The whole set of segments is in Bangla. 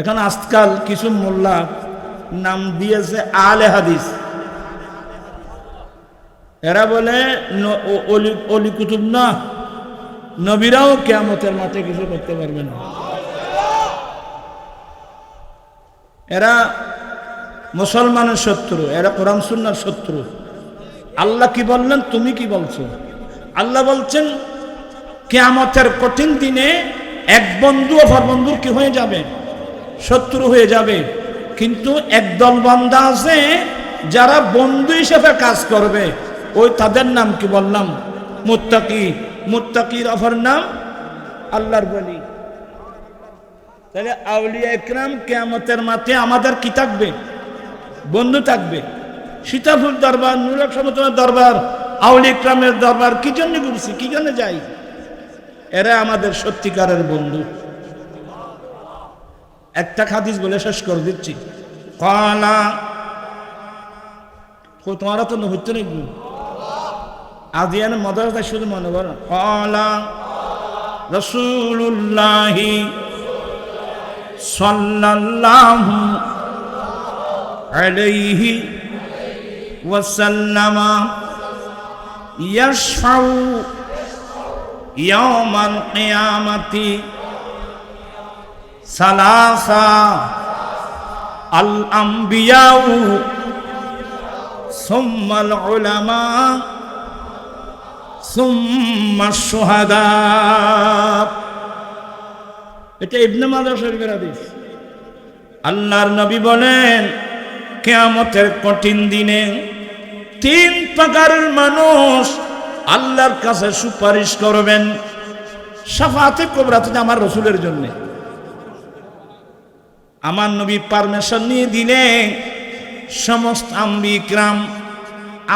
এখন আজকাল কিছু মোল্লা নাম দিয়েছে আলে হাদিস। এরা বলে অলি কুতুব না, নবীরাও কেয়ামতের মাঠে কিছু করতে পারবে না। এরা মুসলমানের শত্রু, এরা কোরআন সুন্নার শত্রু। আল্লাহ কি বললেন? তুমি কি বলছো? আল্লাহ বলছেন, কেয়ামতের কঠিন দিনে এক বন্ধু অপর বন্ধুর কি হয়ে যাবে? শত্রু হয়ে যাবে। কিন্তু একদল বান্দা আছে, যারা বন্ধু হিসেবে কাজ করবে। ওই তাদের নাম কি বললাম? মুত্তাকি। মুত্তাকির অপর নাম আল্লাহর বলি। তাহলে আউলিয়া একরাম কেয়ামতের মাঠে আমাদের কি থাকবে? বন্ধু থাকবে। সীতাফুল দরবার নুরক সমতলের দরবার আউলি ইকরামের দরবার, কি জন্য ঘুরছি? কি জন্য যাই? এরা আমাদের সত্যিকারের বন্ধু। একটা খাদিস বলে শেষ করে দিচ্ছি। কলা তোমারা তো হচ্ছে নাকি? আদিয়ান মদারদা শুধু মনে করো কলা রসুল্লাহি সাল্লাল্লাহু আলাইহি ইয়াওমাল কিয়ামাতি সালাসা আল আম্বিয়াউ সুম্মাল উলামা সুম্মা শুহাদা। এটা ইবনে মাজাহ শরীফের হাদিস। আল্লাহর নবী বলেন, কেয়ামতের কঠিন দিনে তিন প্রকারের মানুষ আল্লাহর কাছে সুপারিশ করবেন, সাফাতে কোবরাতে আমার রসুলের জন্যে। আমার নবী পারমিশন নিয়ে দিলে সমস্ত আম্বিক্রাম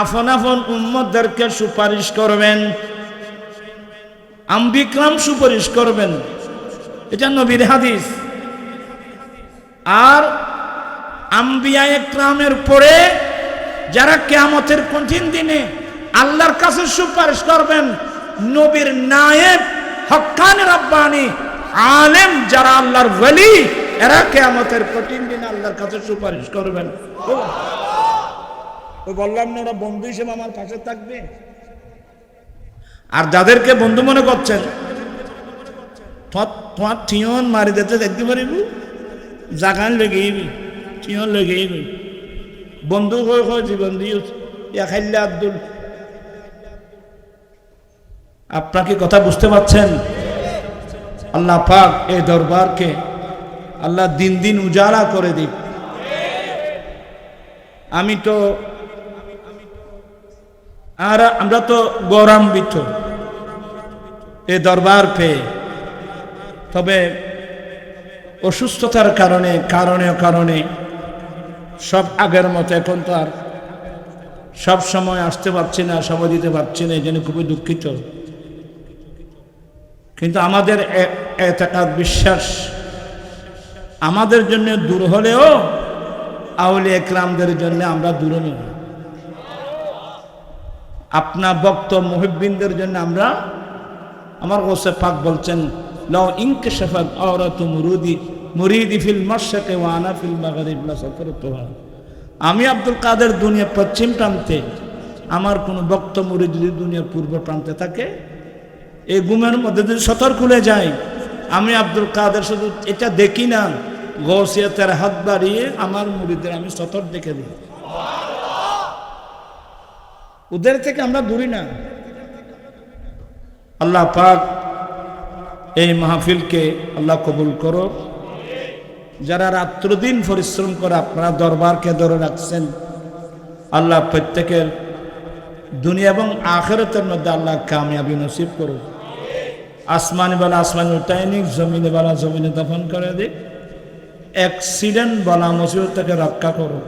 আফন আফন উম্মদদেরকে সুপারিশ করবেন। আম্বিক্রাম সুপারিশ করবেন। এটা নবীর হাদিস। আর আম্বিয়া একরামের পরে যারা কেয়ামতের কঠিন দিনে আল্লাহর কাছে সুপারিশ করবেন, নবীর নায়েব হক্কান রাব্বানি আলেম যারা আল্লাহর ওয়ালি এরা কেয়ামতের কঠিন দিনে আল্লাহর কাছে সুপারিশ করবেন। ও- বললাম না ওরা বন্ধু হিসেবে আমার পাশে থাকবে? আর যাদেরকে বন্ধু মনে করছেন তোমার ঠিয়ন মারি দিতে দেখতে পারিব? জাগান লেগেইবি, ঠিয়ন লেগেইবি। বন্ধু হয়ে হয়ে জীবন দিও খাইলে আব্দুল। আপনাকে কথা বুঝতে পারছেন? আল্লাহ পাক এই দরবারকে আল্লাহ দিন দিন উজালা করে দিক। আমি তো, আর আমরা তো গৌরান্বিত। এ দরবার পেয়ে। তবে অসুস্থতার কারণে কারণে কারণে সব আগের মতো এখন তো আর সব সময় আসতে পারছি না, সময় দিতে পারছি না, এই জন্য খুবই দুঃখিত। কিন্তু আমাদের এটাকার বিশ্বাস আমাদের জন্য দূর হলেও আউলি একরামদের জন্য আমরা দূর নেই। আপনার বক্ত মুহিবিনদের জন্য আমরা, আমার ওসে পাক বলছেন লাও ইনকে শেফাত আওরাতু মুরুদি, মুরিদি ফিল মাশরিকি ওয়া আনা ফিল মাগরিব, লা সাফারতুহা। আমি আব্দুল কাদের দুনিয়া পশ্চিম প্রান্তে, আমার কোনো বক্ত মুরিদ যদি দুনিয়ার পূর্ব প্রান্তে থাকে, এই গুমের মধ্যে যদি সতর খুলে যায় আমি আব্দুল কাদের শুধু এটা দেখি না গৌসিয়াতের হাত বাড়িয়ে আমার মুরিদের আমি সতর দেখে দিই। ওদের থেকে আমরা দূরি না। আল্লাহ পাক এই মাহফিলকে আল্লাহ কবুল করো যারা রাত্রদিন পরিশ্রম করে আপনারা দরবারকে ধরে রাখছেন, আল্লাহ প্রত্যেকের দুনিয়া এবং আখেরতের মধ্যে আল্লাহ কামিয়াবি নসিব করো আসমানি বেলা আসমানে উঠাই নিক, জমিনে বেলা জমিনে দফন করে দিক। অ্যাক্সিডেন্ট বলা মুসিবত থেকে রক্ষা করো